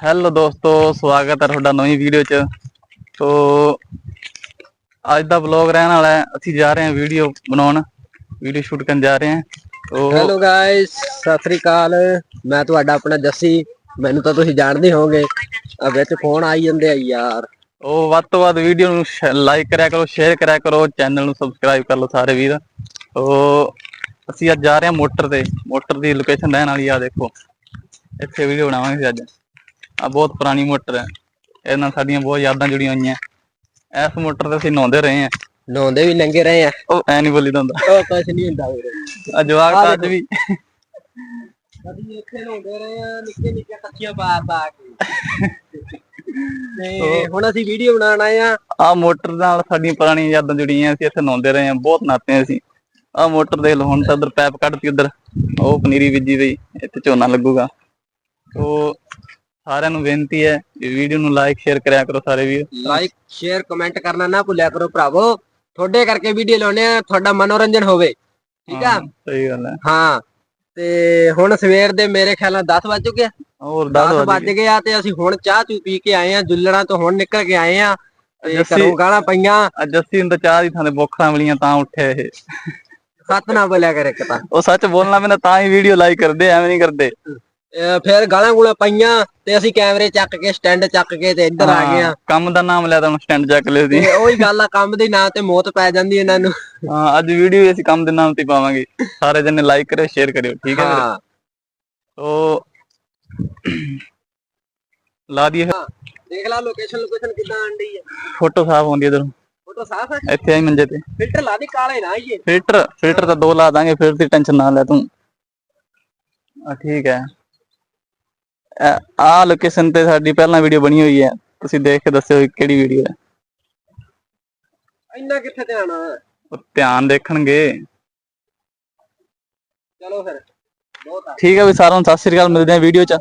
Hello ਦੋਸਤੋ ਸਵਾਗਤ ਹੈ ਤੁਹਾਡਾ ਨਵੀਂ ਵੀਡੀਓ 'ਚ। ਤੋ ਅੱਜ ਦਾ ਵਲੌਗ ਰਹਿਣ ਵਾਲਾ ਹੈ। ਅਸੀਂ ਜਾ ਰਹੇ ਹਾਂ ਵੀਡੀਓ ਬਣਾਉਣ। ਵੀਡੀਓ ਸ਼ੂਟ ਕਰਨ ਜਾ ਰਹੇ ਹਾਂ। ਤੋ ਹੈਲੋ ਗਾਇਸ ਸਤਿ ਸ੍ਰੀ ਅਕਾਲ। ਮੈਂ ਤੁਹਾਡਾ ਆਪਣਾ ਜੱਸੀ। ਮੈਨੂੰ ਤਾਂ ਤੁਸੀਂ ਜਾਣਦੇ ਹੋਵੋਗੇ। ਆ ਵਿੱਚ ਫੋਨ ਆਈ ਜਾਂਦੇ ਆ ਯਾਰ। ਉਹ ਵੱਧ ਤੋਂ ਵੱਧ ਵੀਡੀਓ ਨੂੰ ਲਾਈਕ ਕਰਿਆ ਕਰੋ ਸ਼ੇਅਰ ਕਰਿਆ ਕਰੋ ਚੈਨਲ ਨੂੰ ਸਬਸਕ੍ਰਾਈਬ ਕਰ ਲਓ ਸਾਰੇ ਵੀਰ। ਤੋ ਅਸੀਂ ਅੱਜ ਜਾ ਰਹੇ ਹਾਂ ਮੋਟਰ ਤੇ। ਮੋਟਰ ਦੀ ਲੋਕੇਸ਼ਨ ਰਹਿਣ ਵਾਲੀ ਆ ਦੇਖੋ। ਇੱਥੇ ਵੀਡੀਓ ਬਣਾਵਾਂਗੇ ਅੱਜ। ਆ ਬਹੁਤ ਪੁਰਾਣੀ ਮੋਟਰ ਹੈ। ਇਹਦੇ ਨਾਲ ਸਾਡੀਆਂ ਬਹੁਤ ਯਾਦਾਂ ਜੁੜੀਆਂ ਹੋਈਆਂ। ਇਸ ਮੋਟਰ ਤੇ ਅਸੀਂ ਨਹਾਉਂਦੇ ਰਹੇ ਹਾਂ। ਨਹਾਉਂਦੇ ਵੀ ਲੰਗੇ ਰਹੇ ਆ ਉਹ ਐ ਨਹੀਂ ਬੋਲੀ ਹੁੰਦਾ। ਉਹ ਕੁਝ ਨਹੀਂ ਹੁੰਦਾ ਵੀਰੇ। ਆ ਜਵਾਕ ਤਾਂ ਅੱਜ ਵੀ ਕਦੀ ਇੱਥੇ ਨਹਾਉਂਦੇ ਰਹੇ ਆ ਨਿੱਕੇ ਨਿੱਕੇ ਕੱਚੀਆਂ ਪਾ ਪਾ ਕੇ। ਤੇ ਹੁਣ ਅਸੀਂ ਵੀਡੀਓ ਬਣਾਉਣ ਆਏ ਆ ਆ ਮੋਟਰ ਨਾਲ ਸਾਡੀਆਂ ਪੁਰਾਣੀਆਂ ਯਾਦਾਂ ਜੁੜੀਆਂ ਅਸੀਂ ਇੱਥੇ ਨਹਾਉਂਦੇ ਰਹੇ ਹਾਂ। ਬਹੁਤ ਨਹਾਤੇ ਹਾਂ ਅਸੀਂ। ਆ ਮੋਟਰ ਦੇ ਹੁਣ ਤਾਂ ਉਧਰ ਪੈਪ ਕੱਢਤੀ ਉਧਰ। ਉਹ ਪਨੀਰੀ ਬੀਜੀ ਪਈ ਇੱਥੇ ਝੋਨਾ ਲੱਗੂਗਾ। ਤੋ ਸਾਰਿਆਂ ਨੂੰ ਬੇਨਤੀ ਹੈ ਵੀਡੀਓ ਨੂੰ ਲਾਈਕ ਸ਼ੇਅਰ ਕਰਿਆ ਕਰੋ ਸਾਰੇ ਵੀਰ। ਲਾਈਕ ਸ਼ੇਅਰ ਕਮੈਂਟ ਕਰਨਾ ਨਾ ਭੁੱਲਿਆ ਕਰੋ ਭਰਾਵੋ। ਤੁਹਾਡੇ ਕਰਕੇ ਵੀਡੀਓ ਲਾਉਣੇ ਆ ਤੁਹਾਡਾ ਮਨੋਰੰਜਨ ਹੋਵੇ। ਠੀਕ ਆ? ਸਹੀ ਗੱਲ ਹੈ। ਹਾਂ ਤੇ ਹੁਣ ਸਵੇਰ ਦੇ ਮੇਰੇ ਖਿਆਲ ਨਾਲ 10 ਵੱਜ ਚੁੱਕੇ ਆ। ਹੋਰ 10 ਦੱਸ ਵੱਜ ਗਏ। ਆ ਤੇ ਅਸੀਂ ਹੁਣ ਚਾਹ ਚੂ ਪੀ ਕੇ ਆਏ ਆ ਜੁੱਲਣਾ ਤੋਂ ਹੁਣ ਨਿਕਲ ਕੇ ਆਏ ਆ ਤੇ ਜੱਸੀ- ਘਰੋਂ ਗਾਲਾਂ ਪਈਆਂ। ਅੱਜ ਅਸੀਂ ਨੂੰ ਤਾਂ ਚਾਹ ਦੀ ਥਾਂ ਤੇ ਬੋਖਰਾਂ ਵਾਲੀਆਂ ਤਾਂ ਉੱਠੇ ਇਹ। ਸੱਤ ਨਾ ਬੋਲਿਆ ਕਰੇ ਇੱਕ ਤਾਂ। ਉਹ ਸੱਚ ਬੋਲਣਾ ਪੈਂਦਾ ਤਾਂ ਹੀ ਵੀਡੀਓ ਲਾਈਕ ਕਰਦੇ ਐਵੇਂ ਨਹੀਂ ਕਰਦੇ। ਫਿਰ ਗਾਲਾਂ ਗੂਲਾਂ ਪਈਆਂ ਤੇ ਅਸੀਂ ਕੈਮਰੇ ਚੱਕ ਕੇ ਸਟੈਂਡ ਚੱਕ ਕੇ ਤੇ ਇੱਧਰ ਆ ਗਏ ਆ। ਹਾਂ, ਕੰਮ ਦਾ ਨਾਮ ਲਿਆ ਤਾਂ ਸਟੈਂਡ ਚੱਕ ਲਿਓ ਸੀ। ਤੇ ਉਹੀ ਗੱਲ ਆ ਕੰਮ ਦੇ ਨਾਂ ਤੇ ਮੌਤ ਪੈ ਜਾਂਦੀ ਇਹਨਾਂ ਨੂੰ। ਹਾਂ ਅੱਜ ਵੀਡੀਓ ਅਸੀਂ ਕੰਮ ਦੇ ਨਾਮ ਤੇ ਹੀ ਪਾਵਾਂਗੇ। ਸਾਰੇ ਜਣੇ ਲਾਈਕ ਕਰਿਓ ਸ਼ੇਅਰ ਕਰਿਓ ਠੀਕ ਹੈ ਹਾਂ। ਤੋ ਲਾ ਦਈਏ ਦੇਖ ਲਾ ਲੋਕੇਸ਼ਨ ਲੋਕੇਸ਼ਨ ਕਿੱਦਾਂ ਆਂਡੀ ਆ। ਫੋਟੋ ਸਾਫ਼ ਹੁੰਦੀ ਇਧਰ। ਫੋਟੋ ਸਾਫ਼ ਹੈ ਇੱਥੇ ਆਈ ਮੰਜੇ ਤੇ। ਫਿਲਟਰ ਲਾ ਦੀ ਕਾਲੇ ਨਾ ਆਈਏ। ਫਿਲਟਰ ਫਿਲਟਰ ਤਾਂ ਦੋ ਲਾ ਦਾਂਗੇ ਫਿਰ ਦੀ ਟੈਨਸ਼ਨ ਨਾ ਲੈ ਤੂੰ। ਆ ਠੀਕ ਹੈ। ਆ ਲੋਕੇਸ਼ਨ ਤੇ ਸਾਡੀ ਪਹਿਲਾਂ ਵੀਡੀਓ ਬਣੀ ਹੋਈ ਹੈ। ਤੁਸੀਂ ਦੇਖ ਕੇ ਦੱਸਿਓ ਕਿਹੜੀ ਵੀਡੀਓ ਹੈ। ਇੰਨਾ ਕਿੱਥੇ ਧਿਆਨ ਆ? ਉਹ ਧਿਆਨ ਦੇਖਣਗੇ। ਚਲੋ ਫਿਰ ਬਹੁਤ ਆ। ਠੀਕ ਹੈ ਵੀ ਸਾਰਿਆਂ ਨੂੰ ਸਤਿ ਸ੍ਰੀ ਅਕਾਲ ਮਿਲਦੇ ਹਾਂ ਵੀਡੀਓ 'ਚ।